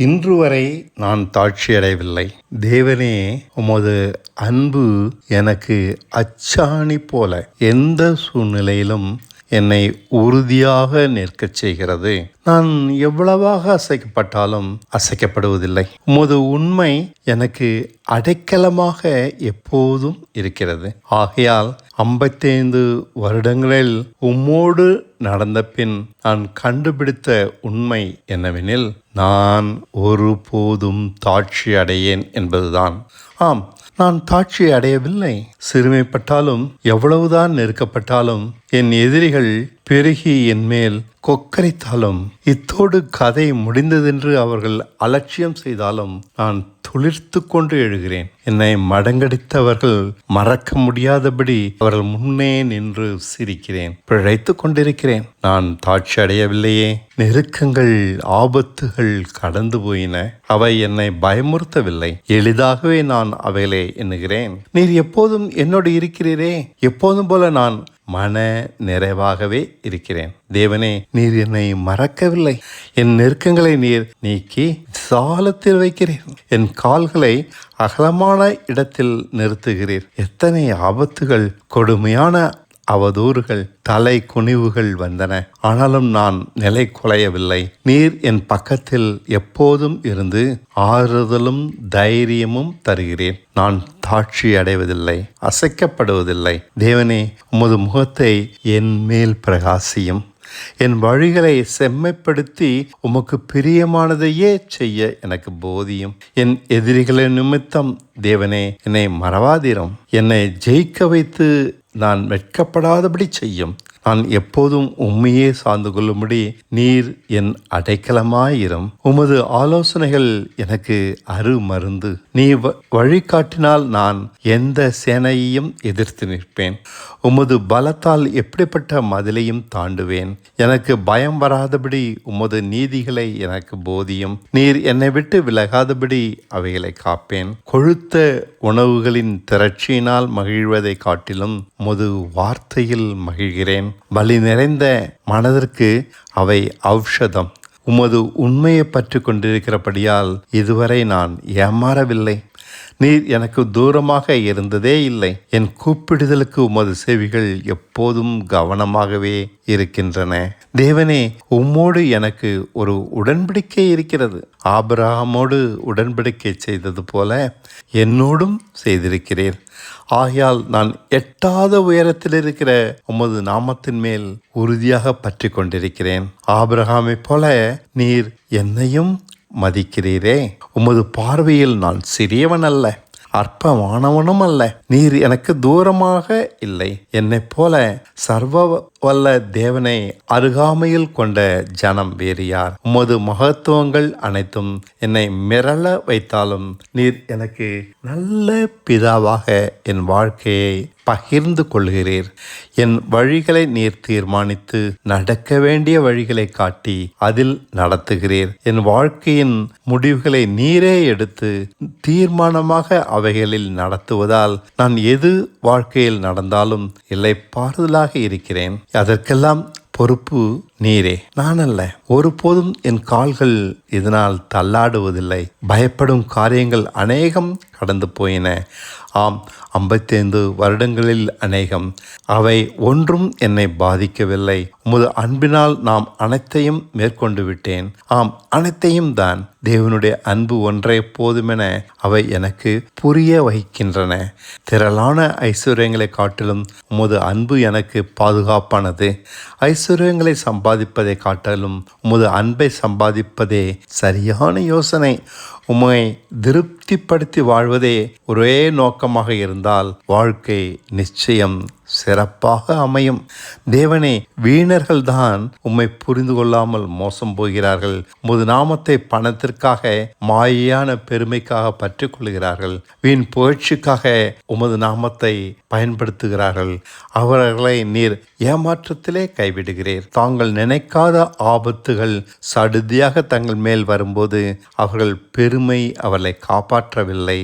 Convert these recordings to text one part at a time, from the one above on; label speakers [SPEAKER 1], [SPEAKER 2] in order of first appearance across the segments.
[SPEAKER 1] இன்று வரை நான் தாட்சியடையவில்லை தேவனே உமது அன்பு எனக்கு அச்சாணி போல எந்த சூழ்நிலையிலும் என்னை உறுதியாக நிற்கச் செய்கிறது. நான் எவ்வளவாக அசைக்கப்பட்டாலும் அசைக்கப்படுவதில்லை. உமது உண்மை எனக்கு அடைக்கலமாக எப்போதும் இருக்கிறது. ஆகையால் ஐம்பத்தைந்து வருடங்களில் உம்மோடு நடந்த பின் நான் கண்டுபிடித்த உண்மை என்னவெனில் நான் ஒருபோதும் தாட்சி அடையேன் என்பதுதான். ஆம் நான் தாட்சி அடையவில்லை. சிறுமைப்பட்டாலும் எவ்வளவுதான் நெருக்கப்பட்டாலும் என் எதிரிகள் பெருகி என் மேல் கொக்கரித்தாலும் இத்தோடு கதை முடிந்ததென்று அவர்கள் அலட்சியம் செய்தாலும் நான் துளிர்த்து கொண்டு எழுகிறேன். என்னை மடங்கடித்தவர்கள் மறக்க முடியாதபடி அவர்கள் முன்னே நின்று சிரிக்கிறேன். பிழைத்து கொண்டிருக்கிறேன். நான் தாட்சி அடையவில்லையே நெருக்கங்கள் ஆபத்துகள் கடந்து போயின. அவை என்னை பயமுறுத்தவில்லை. எளிதாகவே நான் அவைகளை எண்ணுகிறேன். நீர் எப்போதும் என்னோடு இருக்கிறீரே? எப்போதும் போல நான் மன நிறைவாகவே இருக்கிறேன். தேவனே நீர் என்னை மறக்கவில்லை. என் நெருக்கங்களை நீர் நீக்கி சாலத்தில் வைக்கிறீர். என் கால்களை அகலமான இடத்தில் நிறுத்துகிறீர். எத்தனை ஆபத்துகள் கொடுமையான அவதூறுகள் தலை குனிவுகள் வந்தன. ஆனாலும் நான் நிலை குலையவில்லை. நீர் என் பக்கத்தில் எப்போதும் இருந்து ஆறுதலும் தைரியமும் தருகிறேன். நான் தாட்சி அடைவதில்லை அசைக்கப்படுவதில்லை. தேவனே உமது முகத்தை என் மேல் பிரகாசியும். என் வழிகளை செம்மைப்படுத்தி உமக்கு பிரியமானதையே செய்ய எனக்கு போதியும். என் எதிரிகளின் நிமித்தம் தேவனே என்னை மறவாதிரும். என்னை ஜெயிக்க வைத்து நான் வெட்கப்படாதபடி செய்யும். நான் எப்போதும் உண்மையே சார்ந்து கொள்ளும்படி நீர் என் அடைக்கலமாயிரும். உமது ஆலோசனைகள் எனக்கு அரு மருந்து நீ வ- வழிகாட்டினால் நான் எந்த சேனையையும் எதிர்த்து நிற்பேன். உமது பலத்தால் எப்படிப்பட்ட மதிலையும் தாண்டுவேன். எனக்கு பயம் வராதபடி உமது நீதிகளை எனக்கு போதியும். நீர் என்னை விட்டு விலகாதபடி அவைகளை காப்பேன். கொழுத்த உணவுகளின் திரட்சியினால் மகிழ்வதை காட்டிலும் உமது வார்த்தையில் மகிழ்கிறேன். வலி நிறைந்த மனதிற்கு அவை ஔஷதம். உமது உண்மையை பற்றி கொண்டிருக்கிறபடியால் இதுவரை நான் ஏமாறவில்லை. நீர் எனக்கு தூரமாக இருந்ததே இல்லை. என் கூப்பிடுதலுக்கு உமது செவிகள் எப்போதும் கவனமாகவே இருக்கின்றன. தேவனே உம்மோடு எனக்கு ஒரு உடன்படிக்கை இருக்கிறது. ஆபிரகாமோடு உடன்படிக்கை செய்தது போல என்னோடும் செய்திருக்கிறேன் ஆகையால் நான் எட்டாத உயரத்தில் இருக்கிற உமது நாமத்தின் மேல் உறுதியாக பற்றி கொண்டிருக்கிறேன் ஆபிரகாமைப் போல நீர் என்னையும் மதிக்கிறீரே. உமது பார்வையில் நான் சிறியவன் அல்ல அற்பமானவனும் அல்ல. நீர் எனக்கு தூரமாக இல்லை. என்னைப் போல சர்வ வல்ல தேவனை அருகாமையில் கொண்ட ஜனம் வேறு யார்? உமது மகத்துவங்கள் அனைத்தும் என்னை மிரள வைத்தாலும் நீர் எனக்கு நல்ல பிதாவாக என் வாழ்க்கையை பகிர்ந்து கொள்கிறீர். என் வழிகளை நீர் தீர்மானித்து நடக்க வேண்டிய வழிகளை காட்டி அதில் நடத்துகிறீர். என் வாழ்க்கையின் முடிவுகளை நீரே எடுத்து தீர்மானமாக அவைகளில் நடத்துவதால் நான் எது வாழ்க்கையில் நடந்தாலும் இல்லை பாறுதலாக இருக்கிறேன். அதற்கெல்லாம் பொறுப்பு நீரே. நான் அல்ல ஒருபோதும் என் கால்கள் இதனால் தள்ளாடுவதில்லை. பயப்படும் காரியங்கள் அநேகம் கடந்து போயின. ஆம் ஐம்பத்தைந்து வருடங்களில் அநேகம். அவை ஒன்றும் என்னை பாதிக்கவில்லை. உமது அன்பினால் நாம் அனைத்தையும் மேற்கொண்டு விட்டேன். ஆம் அனைத்தையும் தான். தேவனுடைய அன்பு ஒன்றே போதுமென அவை எனக்கு புரிய வைக்கின்றன திரளான ஐஸ்வர்யங்களை காட்டிலும் உமது அன்பு எனக்கு பாதுகாப்பானது. ஐஸ்வர்யங்களை சம்பா சம்பாதிப்பதை காட்டிலும் உமது அன்பை சம்பாதிப்பதே சரியான யோசனை. உம்மை திருப்திப்படுத்தி வாழ்வதே ஒரே நோக்கமாக இருந்தால் வாழ்க்கை நிச்சயம் சிறப்பாக அமையும். தேவனே வீணர்கள்தான் உம்மை புரிந்து கொள்ளாமல் மோசம் போகிறார்கள். உமது நாமத்தை பணத்திற்காக மாயான பெருமைக்காக பற்றி கொள்கிறார்கள் வீண் புகழ்ச்சிக்காக உமது நாமத்தை பயன்படுத்துகிறார்கள். அவர்களை நீர் ஏமாற்றத்திலே கைவிடுகிறீர். தாங்கள் நினைக்காத ஆபத்துகள் சடுதியாக தங்கள் மேல் வரும்போது அவர்கள் பெருமை அவர்களை காப்பாற்றவில்லை.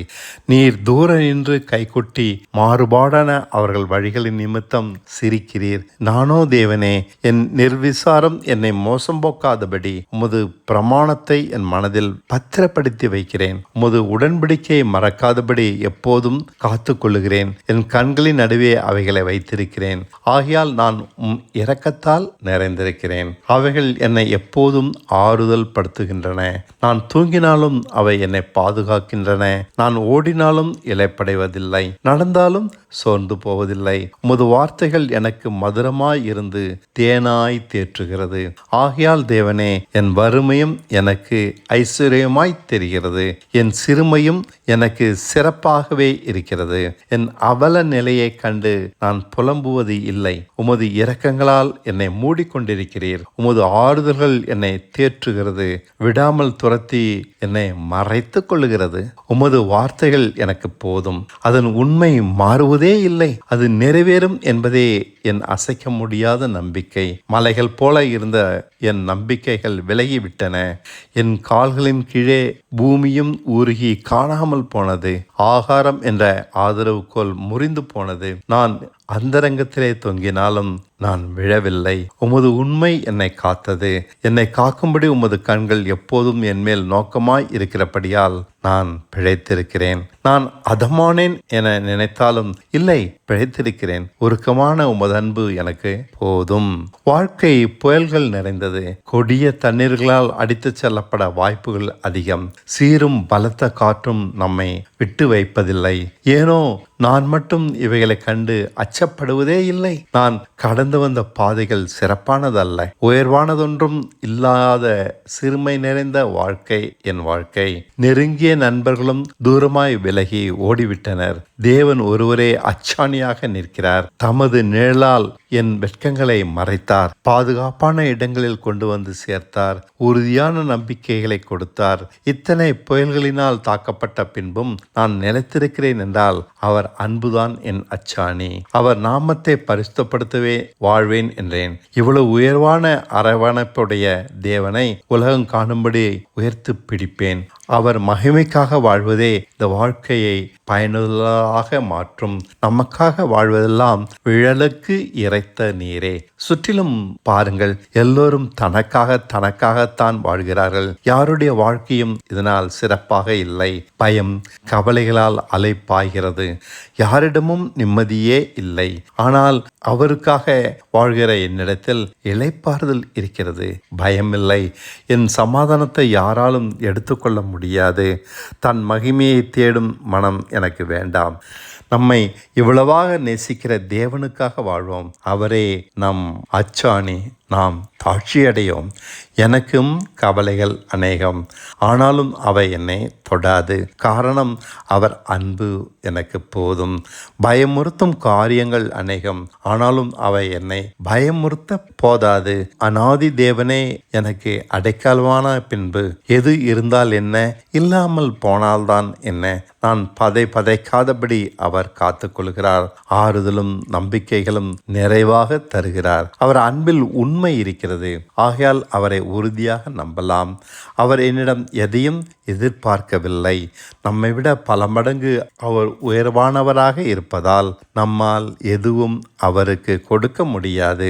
[SPEAKER 1] நீர் தூர நின்று கைகொட்டி மாறுபாடான அவர்கள் வழிகளின் நிமித்தம் சிரிக்கிறீர். நானோ தேவனே என் நிர்விசாரம் என்னை மோசம் போக்காதபடி உமது பிரமாணத்தை என் மனதில் பத்திரப்படுத்தி வைக்கிறேன். உமது உடன்படிக்கையை மறக்காதபடி எப்போதும் காத்து கொள்ளுகிறேன். என் கண்களின் நடுவே அவைகளை வைத்திருக்கிறேன். ஆகையால் நான் உம் இரக்கத்தால் நிறைந்திருக்கிறேன். அவைகள் என்னை எப்போதும் ஆறுதல் படுத்துகின்றன. நான் தூங்கினாலும் அவை என்னை பாதுகாக்கின்றன. நான் ஓடினாலும் இலைப்படைவதில்லை நடந்தாலும் சோர்ந்து போவதில்லை. உமது வார்த்தைகள் எனக்கு மதுரமாய் இருந்து தேனாய் தேற்றுகிறது. ஆகையால் தேவனே என் வறுமையும் எனக்கு ஐஸ்வர்யமாய் தெரிகிறது. என் சிறுமையும் எனக்கு சிறப்பாகவே இருக்கிறது. என் அவல நிலையை கண்டு நான் புலம்புவது இல்லை. உமது இரக்கங்களால் என்னை மூடிக்கொண்டிருக்கிறீர். உமது ஆறுதல்கள் என்னை தேற்றுகிறது. விடாமல் துரத்தி என்னை மறைத்துக் கொள்ளுகிறது. உமது வார்த்தைகள் எனக்கு போதும். அதன் உண்மை மாறுவதே இல்லை. அது நிறைவேறும் என்பதே என் அசைக்க முடியாத நம்பிக்கை. மலைகள் போல இருந்த என் நம்பிக்கைகள் விலகிவிட்டன. என் கால்களின் கீழே பூமியும் உருகி காணாமல் போனது. ஆகாரம் என்ற ஆதரவுக்கோல் முறிந்து போனது. நான் அந்தரங்கத்திலே தொங்கினாலும் நான் விழவில்லை. உமது உண்மை என்னை காத்தது. என்னை காக்கும்படி உமது கண்கள் எப்போதும் என்மேல் நோக்கமாய் இருக்கிறபடியால் நான் பிழைத்திருக்கிறேன். நான் அதமானேன் என நினைத்தாலும் இல்லை பிழைத்திருக்கிறேன். உருக்கமான உமது அன்பு எனக்கு போதும். வாழ்க்கை புயல்கள் நிறைந்தது. கொடிய தண்ணீர்களால் அடித்துச் செல்லப்பட வாய்ப்புகள் அதிகம். சீரும் பலத்த காற்றும் நம்மை விட்டு வைப்பதில்லை. ஏனோ நான் மட்டும் இவைகளை கண்டு அச்சப்படுவதே இல்லை. நான் கடந்து வந்த பாதைகள் சிறப்பானதல்ல. உயர்வானதொன்றும் இல்லாத சிறுமை நிறைந்த வாழ்க்கை என் வாழ்க்கை. நெருங்கிய நண்பர்களும் தூரமாய் விலகி ஓடிவிட்டனர். தேவன் ஒருவரே அச்சாணியாக நிற்கிறார். தமது நிழலால் என் வெட்கங்களை மறைத்தார். பாதுகாப்பான இடங்களில் கொண்டு வந்து சேர்த்தார். உறுதியான நம்பிக்கைகளை கொடுத்தார். இத்தனை புயல்களினால் தாக்கப்பட்ட பின்பும் நான் நிலைத்திருக்கிறேன் என்றால் அவர் அன்புதான் என் அச்சாணி. அவர் நாமத்தை பரிசுத்தப்படுத்தவே வாழ்வேன் என்றேன். இவ்வளவு உயர்வான அரவணைப்புடைய தேவனை உலகம் காணும்படி உயர்த்து பிடிப்பேன். அவர் மகிமைக்காக வாழ்வதே இந்த வாழ்க்கையை பயனுள்ளதாக மாற்றும். நமக்காக வாழ்வதெல்லாம் விழலுக்கு இறைத்த நீரே. சுற்றிலும் பாருங்கள் எல்லோரும் தனக்காக தனக்காகத்தான் வாழ்கிறார்கள். யாருடைய வாழ்க்கையும் இதனால் சிறப்பாக இல்லை. பயம் கவலைகளால் அலைப்பாய்கிறது. யாரிடமும் நிம்மதியே இல்லை. ஆனால் அவருக்காக வாழ்கிற என்னிடத்தில் இழைப்பாறுதல் இருக்கிறது. பயமில்லை. என் சமாதானத்தை யாராலும் எடுத்துக்கொள்ள முடியாது. தன் மகிமையை தேடும் மனம் எனக்கு வேண்டாம். நம்மை இவ்வளவாக நேசிக்கிற தேவனுக்காக வாழ்வோம். அவரே நம் அச்சாணி. நாம் தாட்சியடையோம் எனக்கும் கவலைகள் அநேகம். ஆனாலும் அவை என்னை தொடாது. காரணம் அவர் அன்பு எனக்கு போதும். பயமுறுத்தும் காரியங்கள் அநேகம். ஆனாலும் அவை என்னை பயமுறுத்த போதாது. அனாதி தேவனே எனக்கு அடைக்கலமான பின்பு. எது இருந்தால் என்ன? இல்லாமல் போனால்தான் என்ன? நான் பதை பதைக்காதபடி அவர் காத்துக்கொள்கிறார். ஆறுதலும் நம்பிக்கைகளும் நிறைவாக தருகிறார். அவர் அன்பில் உண்மை இருக்கிறது. ஆகையால் அவரை உறுதியாக நம்பலாம். அவர் என்னிடம் எதையும் எதிர்பார்க்கவில்லை. நம்மை விட பல மடங்கு அவர் உயர்வானவராக இருப்பதால் நம்மால் எதுவும் அவருக்கு கொடுக்க முடியாது.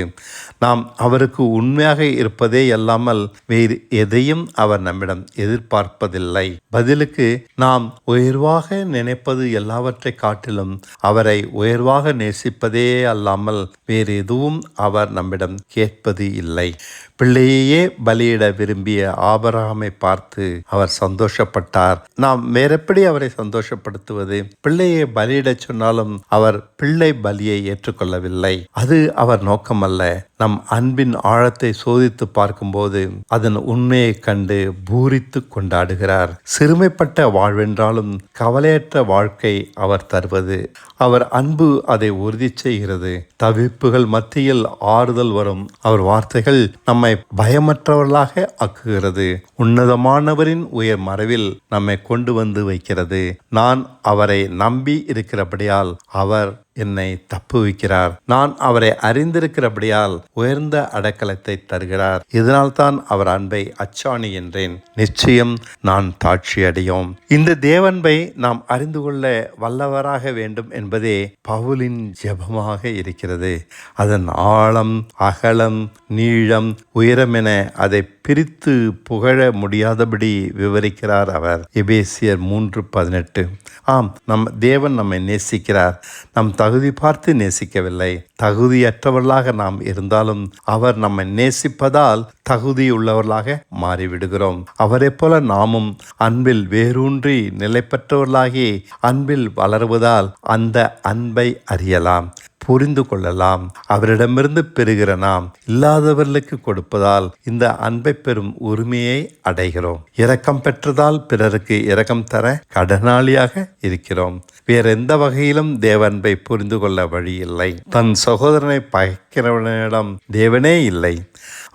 [SPEAKER 1] நாம் அவருக்கு உண்மையாக இருப்பதே அல்லாமல் வேறு எதையும் அவர் நம்மிடம் எதிர்பார்ப்பதில்லை. பதிலுக்கு நாம் உயர்வாக நினைப்பது எல்லாவற்றை காட்டிலும் அவரை உயர்வாக நேசிப்பதே அல்லாமல் வேறு எதுவும் அவர் நம்மிடம் கேட்பது இல்லை. பிள்ளையையே பலியிட விரும்பிய ஆபரகமை பார்த்து அவர் சந்தோஷம் சந்தோஷப்பட்டார். நாம் வேறெப்படி அவரை சந்தோஷப்படுத்துவது? பிள்ளையை பலியிடச் சொன்னாலும் அவர் பிள்ளை பலியை ஏற்றுக்கொள்ளவில்லை. அது அவர் நோக்கமல்ல. நம் அன்பின் ஆழத்தை சோதித்து பார்க்கும்போது அதன் உண்மையை கண்டு பூரித்து கொண்டாடுகிறார். சிறுமைப்பட்ட வாழ்வென்றாலும் கவலையற்ற வாழ்க்கை அவர் தருவது. அவர் அன்பு அதை உறுதி செய்கிறது. தவிப்புகள் மத்தியில் ஆறுதல் வரும். அவர் வார்த்தைகள் நம்மை பயமற்றவர்களாக ஆக்குகிறது. உன்னதமானவரின் உயர் மறைவில் நம்மை கொண்டு வந்து வைக்கிறது. நான் அவரை நம்பி இருக்கிறபடியால் அவர் என்னை தப்புவிக்கிறார் நான் அவரை அறிந்திருக்கிறபடியால் உயர்ந்த அடக்கலத்தை தருகிறார். இதனால்தான் அவர் அன்பை அச்சாணி என்றேன். நிச்சயம் நான் தாட்சி அடையோம் இந்த தேவன்பை நாம் அறிந்து கொள்ள வல்லவராக வேண்டும் என்பதே பவுலின் ஜெபமாக இருக்கிறது. அதன் ஆழம் அகலம் நீளம் உயரம் என அதை பிரித்து புகழ முடியாதபடி விவரிக்கிறார் அவர். எபேசியர் மூன்று பதினெட்டு. ஆம் நம் தேவன் நம்மை நேசிக்கிறார். நம் தகுதி பார்த்து நேசிக்கவில்லை. தகுதியற்றவர்களாக நாம் இருந்தாலும் அவர் நம்மை நேசிப்பதால் தகுதியுள்ளவர்களாக மாறிவிடுகிறோம். அவரை போல நாமும் அன்பில் வேரூன்றி நிலை பெற்றவர்களாகி அன்பில் வளருவதால் அந்த அன்பை அறியலாம். புரிந்து கொள்ளலாம். அவரிடமிருந்து பெறுகிற நாம் இல்லாதவர்களுக்கு கொடுப்பதால் இந்த அன்பை பெறும் உரிமையை அடைகிறோம். இரக்கம் பெற்றதால் பிறருக்கு இரக்கம் தர கடனாளியாக இருக்கிறோம். வேற எந்த வகையிலும் தேவன்பை புரிந்து கொள்ள வழி இல்லை. தன் சகோதரனை பகைக்கிறவனிடம் தேவனே இல்லை.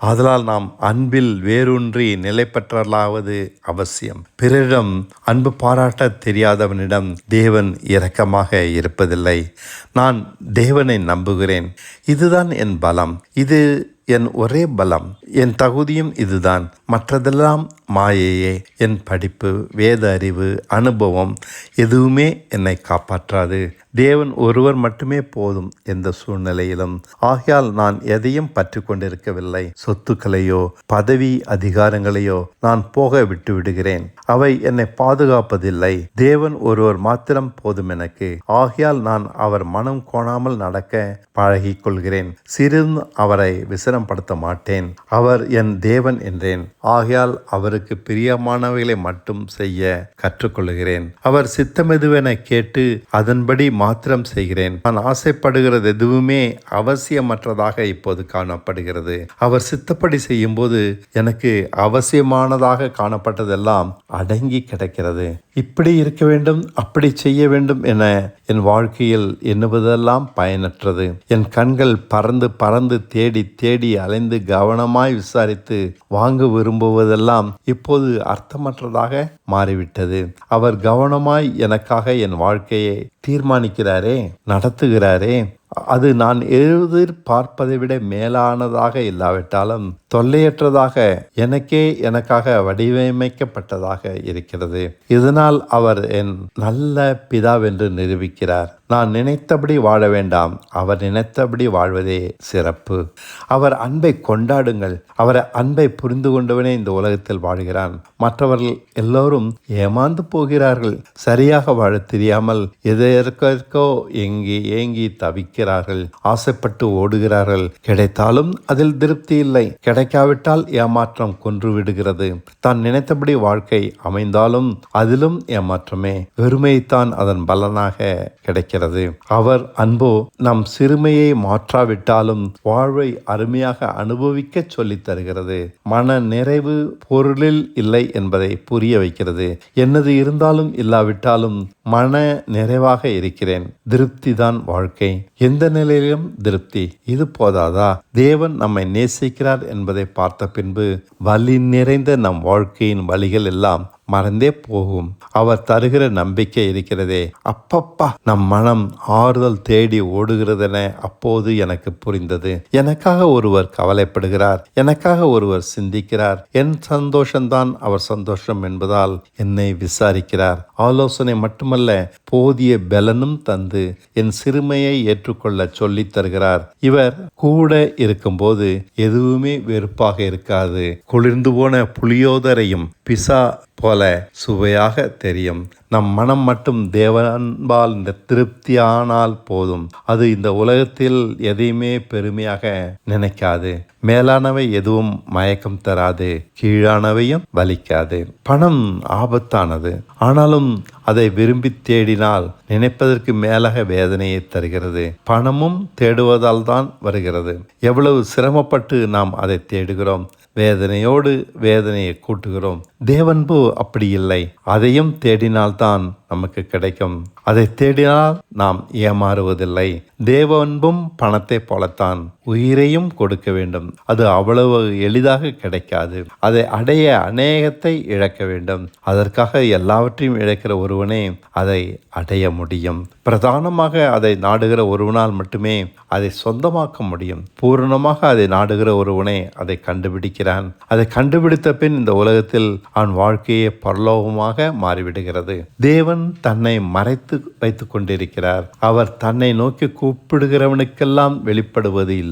[SPEAKER 1] ஆதலால் நாம் அன்பில் வேரூன்றி நிலை பெற்றலாவது அவசியம். பிறரிடம் அன்பு பாராட்ட தெரியாதவனிடம் தேவன் இரக்கமாக இருப்பதில்லை. நான் தேவனை நம்புகிறேன். இதுதான் என் பலம். இது என் ஒரே பலம். என் தகுதியும் இதுதான். மற்றதெல்லாம் மாயையே. என் படிப்பு வேத அறிவு அனுபவம் எதுவுமே என்னை காப்பாற்றாது. தேவன் ஒருவர் மட்டுமே போதும் எந்த சூழ்நிலையிலும். ஆகையால் நான் எதையும் பற்றி கொண்டிருக்கவில்லை. சொத்துக்களையோ பதவி அதிகாரங்களையோ நான் போக விட்டு விடுகிறேன். அவை என்னை பாதுகாப்பதில்லை. தேவன் ஒருவர் மாத்திரம் போதும் எனக்கு. ஆகையால் நான் அவர் மனம் கோணாமல் நடக்க பழகிக் கொள்கிறேன். சிறிதும் அவரை விசனப்படுத்த மாட்டேன். அவர் என் தேவன் என்றேன். ஆகையால் அவருக்கு பிரியமானவைகளை மட்டும் செய்ய கற்றுக்கொள்கிறேன் அவர் சித்தமெதுவென கேட்டு அதன்படி மாத்திரம் செய்கிறேன். நான் ஆசைப்படுகிறது எதுவுமே அவசியமற்றதாக இப்போது காணப்படுகிறது. அவர் சித்தப்படி செய்யும்போது எனக்கு அவசியமானதாக காணப்பட்டதெல்லாம் அடங்கி கிடக்கிறது. இப்படி இருக்க வேண்டும் அப்படி செய்ய வேண்டும் என என் வாழ்க்கையில் எண்ணுவதெல்லாம் பயனற்றது. என் கண்கள் பறந்து பறந்து தேடி தேடி அலைந்து கவனமாய் விசாரித்து வாங்க விரும்புவதெல்லாம் இப்போது அர்த்தமற்றதாக மாறிவிட்டது. அவர் கவனமாய் எனக்காக என் வாழ்க்கையை தீர்மானிக்கிறாரே நடத்துகிறாரே அது நான் எதிர்பார்ப்பதை விட மேலானதாக இல்லாவிட்டாலும் தொல்லையற்றதாக எனக்கே எனக்காக வடிவமைக்கப்பட்டதாக இருக்கிறது. இதனால் அவர் என் நல்ல பிதாவென்று நிரூபிக்கிறார். நான் நினைத்தபடி வாழ வேண்டாம். அவர் நினைத்தபடி வாழ்வதே சிறப்பு. அவர் அன்பை கொண்டாடுங்கள். அவர் அன்பை புரிந்து கொண்டவனே இந்த உலகத்தில் வாழ்கிறான். மற்றவர்கள் எல்லோரும் ஏமாந்து போகிறார்கள். சரியாக வாழ தெரியாமல் எதற்கோ ஏங்கி தவிக்க தவிக்கிறார்கள் ஆசைப்பட்டு ஓடுகிறார்கள். கிடைத்தாலும் அதில் திருப்தி இல்லை. கிடைக்காவிட்டால் ஏமாற்றம் கொன்றுவிடுகிறது. தான் நினைத்தபடி வாழ்க்கை அமைந்தாலும் அதிலும் ஏமாற்றமே. வெறுமைத்தான் அதன் பலனாக கிடைக்கிறது. அவர் அன்போ நம் சிறுமையை மாற்றாவிட்டாலும் வாழ்வை அருமையாக அனுபவிக்க சொல்லித் தருகிறது. மன நிறைவு பொருளில் இல்லை என்பதை புரிய வைக்கிறது. என்னது இருந்தாலும் இல்லாவிட்டாலும் மன நிறைவாக இருக்கிறேன். திருப்திதான் வாழ்க்கை. எந்த நிலையிலும் திருப்தி. இது போதாதா? தேவன் நம்மை நேசிக்கிறார் என்பதை பார்த்த பின்பு வலி நிறைந்த நம் வாழ்க்கையின் வழிகள் எல்லாம் மறந்தே போகும். அவர் தருகிற நம்பிக்கை இருக்கிறதே. அப்பப்பா நம் மனம் ஆறுதல் தேடி ஓடுகிறதென அப்போது எனக்கு புரிந்தது. எனக்காக ஒருவர் கவலைப்படுகிறார். எனக்காக ஒருவர் சிந்திக்கிறார். என் சந்தோஷம்தான் அவர் சந்தோஷம் என்பதால் என்னை விசாரிக்கிறார். ஆலோசனை மட்டுமல்ல போதிய பலனும் தந்து என் சிறுமையை ஏற்றுக்கொள்ள சொல்லித் தருகிறார். இவர் கூட இருக்கும்போது எதுவுமே வெறுப்பாக இருக்காது. குளிர்ந்து போன புளியோதரையும் பிசா போல சுவையாக தெரியும். நம் மனம் மட்டும் தேவன்பால் இந்த திருப்தியானால் போதும். அது இந்த உலகத்தில் எதையுமே பெருமையாக நினைக்காது. மேலானவை எதுவும் மயக்கம் தராது. கீழானவையும் வலிக்காது. பணம் ஆபத்தானது. ஆனாலும் அதை விரும்பி தேடினால் நினைப்பதற்கு மேலாக வேதனையை தருகிறது. பணமும் தேடுவதால் தான் வருகிறது. எவ்வளவு சிரமப்பட்டு நாம் அதை தேடுகிறோம். வேதனையோடு வேதனையை கூட்டுகிறோம். தேவன்பு அப்படி இல்லை. அதையும் தேடினால் தான் நமக்கு கிடைக்கும். அதை தேடினால் நாம் ஏமாறுவதில்லை. தேவன்பும் பணத்தை போலத்தான். உயிரையும் கொடுக்க வேண்டும். அது அவ்வளவு எளிதாக கிடைக்காது. அதை அடைய அநேகத்தை இழக்க வேண்டும். அதற்காக எல்லாவற்றையும் இழக்கிற ஒருவனே அதை அடைய முடியும். பிரதானமாக அதை நாடுகிற ஒருவனால் மட்டுமே அதை சொந்தமாக்க முடியும். பூரணமாக அதை நாடுகிற ஒருவனே அதை கண்டுபிடிக்கிறான். அதை கண்டுபிடித்த பின் இந்த உலகத்தில் அவன் வாழ்க்கையே பரலோகமாக மாறிவிடுகிறது. தேவன் தன்னை மறைத்து வைத்துக் கொண்டிருக்கிறார். அவர் தன்னை நோக்கி கூப்பிடுகிறவனுக்கெல்லாம் வெளிப்படுவது இல்லை.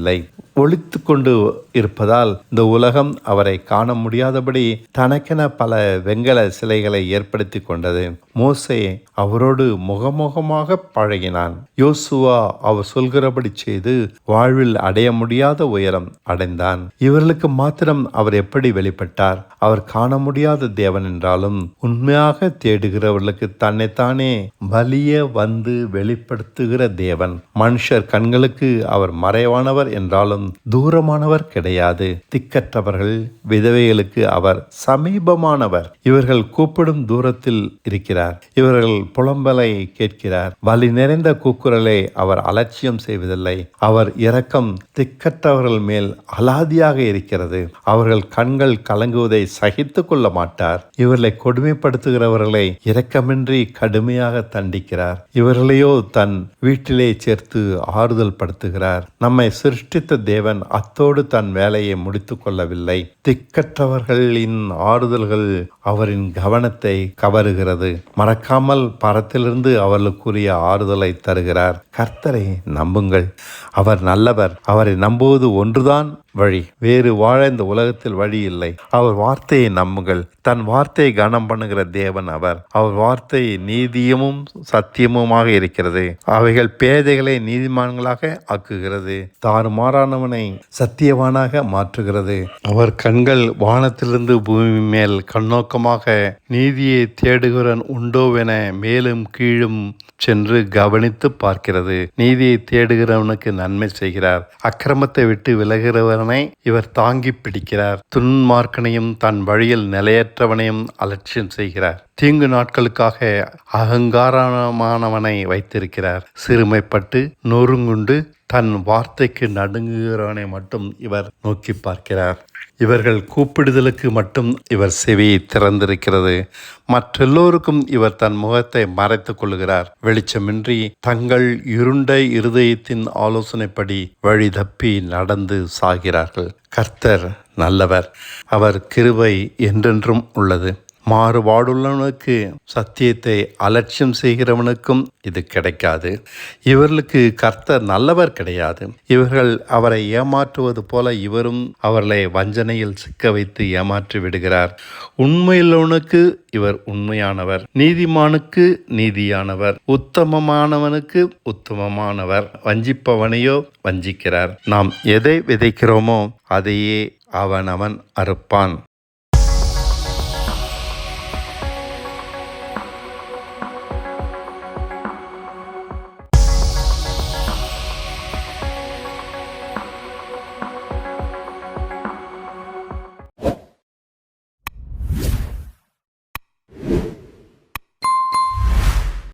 [SPEAKER 1] ஒளித்து கொண்டு இருப்பதால் இந்த உலகம் அவரை காண முடியாதபடி தனக்கென பல வெங்கல சிலைகளை ஏற்படுத்தி கொண்டது. மோசே அவரோடு முகமுகமாக பழகினான். யோசுவா அவர் சொல்கிறபடி செய்து வாழ்வில் அடைய முடியாத உயரம் அடைந்தான். இவர்களுக்கு மாத்திரம் அவர் எப்படி வெளிப்பட்டார்? அவர் காண முடியாத தேவன் என்றாலும் உண்மையாக தேடுகிறவர்களுக்கு தன்னைத்தானே வலிய வந்து வெளிப்படுத்துகிற தேவன். மனுஷர் கண்களுக்கு அவர் மறைவானவர் என்றாலும் தூரமானவர் கிடையாது. திக்கற்றவர்கள் விதவைகளுக்கு அவர் சமீபமானவர். இவர்கள் கூப்பிடும் தூரத்தில் இருக்கிறார். இவர்கள் புலம்பலை கேட்கிறார். வலி நிறைந்த கூக்குரலை அவர் அலட்சியம் செய்வதில்லை. அவர் இரக்கம் திக்கற்றவர்கள் மேல் அலாதியாக இருக்கிறது. அவர்கள் கண்கள் கலங்குவதை சகித்து கொள்ள மாட்டார். இவர்களை கொடுமைப்படுத்துகிறவர்களை இரக்கமின்றி கடுமையாக தண்டிக்கிறார். இவர்களையோ தன் வீட்டிலே சேர்த்து ஆறுதல் படுத்துகிறார். நம்மை சிருஷ்டித்த தேவன் அத்தோடு தன் வேலையை முடித்து கொள்ளவில்லை. திக்கற்றவர்களின் ஆறுதல்கள் அவரின் கவனத்தை கவருகிறது. மறக்காமல் பரத்திலிருந்து அவர்களுக்குரிய ஆறுதலை தருகிறார். கர்த்தரை நம்புங்கள். அவர் நல்லவர். அவரை நம்புவது ஒன்றுதான் வழி. வேறு வாழ இந்த உலகத்தில் வழி இல்லை. அவர் வார்த்தையை நம்புங்கள். தன் வார்த்தையை கனம் பண்ணுகிற தேவன் அவர். அவர் வார்த்தை நீதியமும் சத்தியமுமாக இருக்கிறது. அவைகள் பேதைகளை நீதிமான்களாக ஆக்குகிறது. தாறுமாறானவனை சத்தியவானாக மாற்றுகிறது. அவர் கண்கள் வானத்திலிருந்து பூமி மேல் கண்ணோக்கமாக நீதியை தேடுகிறவன் உண்டோவென மேலும் கீழும் சென்று கவனித்து பார்க்கிறது. நீதியை தேடுகிறவனுக்கு நன்மை செய்கிறார். அக்கிரமத்தை விட்டு விலகிறவனை இவர் தாங்கி பிடிக்கிறார். துன்மார்க்கனையும் தன் வழியில் நிலையற்றவனையும் அலட்சியம் செய்கிறார். தீங்கு நாட்களுக்காக அகங்காரமானவனை வைத்திருக்கிறார். சிறுமைப்பட்டு நொறுங்குண்டு தன் வார்த்தைக்கு நடுங்குகிறவனை மட்டும் இவர் நோக்கி பார்க்கிறார். இவர்கள் கூப்பிடுதலுக்கு மட்டும் இவர் செவியை திறந்திருக்கிறது. மற்றெல்லோருக்கும் இவர் தன் முகத்தை மறைத்துக் கொள்கிறார். வெளிச்சமின்றி தங்கள் இருண்ட இருதயத்தின் ஆலோசனைப்படி வழி தப்பி நடந்து சாகிறார்கள். கர்த்தர் நல்லவர். அவர் கிருபை என்றென்றும் உள்ளது. மாறுபாடுள்ளவனுக்கு சத்தியத்தை அலட்சியம் செய்கிறவனுக்கும் இது கிடைக்காது. இவர்களுக்கு கர்த்தர் நல்லவர் கிடையாது. இவர்கள் அவரை ஏமாற்றுவது போல இவரும் அவர்களை வஞ்சனையில் சிக்க வைத்து ஏமாற்றி விடுகிறார். உண்மையுள்ளவனுக்கு இவர் உண்மையானவர். நீதிமானுக்கு நீதியானவர். உத்தமமானவனுக்கு உத்தமமானவர். வஞ்சிப்பவனையோ வஞ்சிக்கிறார். நாம் எதை விதைக்கிறோமோ அதையே அவன் அவன் அறுப்பான்.